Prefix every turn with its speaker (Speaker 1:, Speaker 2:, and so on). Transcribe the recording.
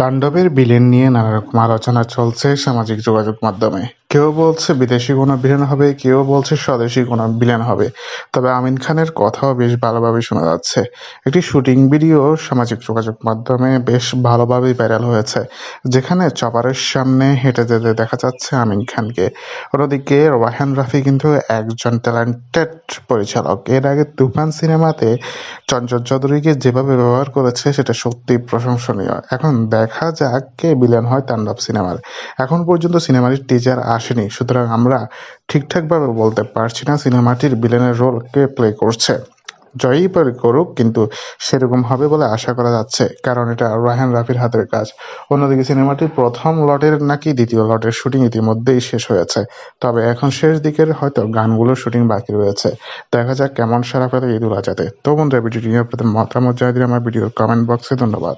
Speaker 1: তাণ্ডবের বিলেন নিয়ে নানা রকম আলোচনা চলছে সামাজিক যোগাযোগ মাধ্যমে। কেউ বলছে বিদেশি কোনো ভিলেন হবে, কেউ বলছে স্বদেশি কোনো ভিলেন হবে। তবে আমিন খানের কথাও বেশ ভালোভাবে শোনা যাচ্ছে। একটি শুটিং ভিডিও সামাজিক যোগাযোগ মাধ্যমে বেশ ভালোভাবেই ভাইরাল হয়েছে, যেখানে চপারের সামনে হেঁটে যেতে দেখা যাচ্ছে আমিন খানকে। অন্যদিকে রায়হান রাফি কিন্তু একজন ট্যালেন্টেড পরিচালক। এর আগে তুফান সিনেমাতে চঞ্চল চৌধুরীকে যেভাবে ব্যবহার করেছে, সেটা সত্যি প্রশংসনীয়। এখন দেখা যাক কে বিলেন হয় তাণ্ডব সিনেমার। এখন পর্যন্ত সিনেমাটির টিজার আসেনি, সুতরাং আমরা ঠিকঠাকভাবে বলতে পারছি না সিনেমাটির বিলেনের রোল কে প্লে করছে। জয়ই করুক, কিন্তু সেরকম হবে বলে আশা করা যাচ্ছে, কারণ এটা রায়হান রাফির হাতের কাজ। অন্যদিকে সিনেমাটির প্রথম লটের নাকি দ্বিতীয় লটের শুটিং ইতিমধ্যেই শেষ হয়েছে, তবে এখন শেষ দিকের হয়তো গানগুলোর শুটিং বাকি রয়েছে। দেখা যাক কেমন সারা পেলে ঈদুল আজাদে তো বন্ধুরা ভিডিওটি নিয়ে আপনাদের মতামত জানিয়ে দিন আমার ভিডিওর কমেন্ট বক্সে ধন্যবাদ।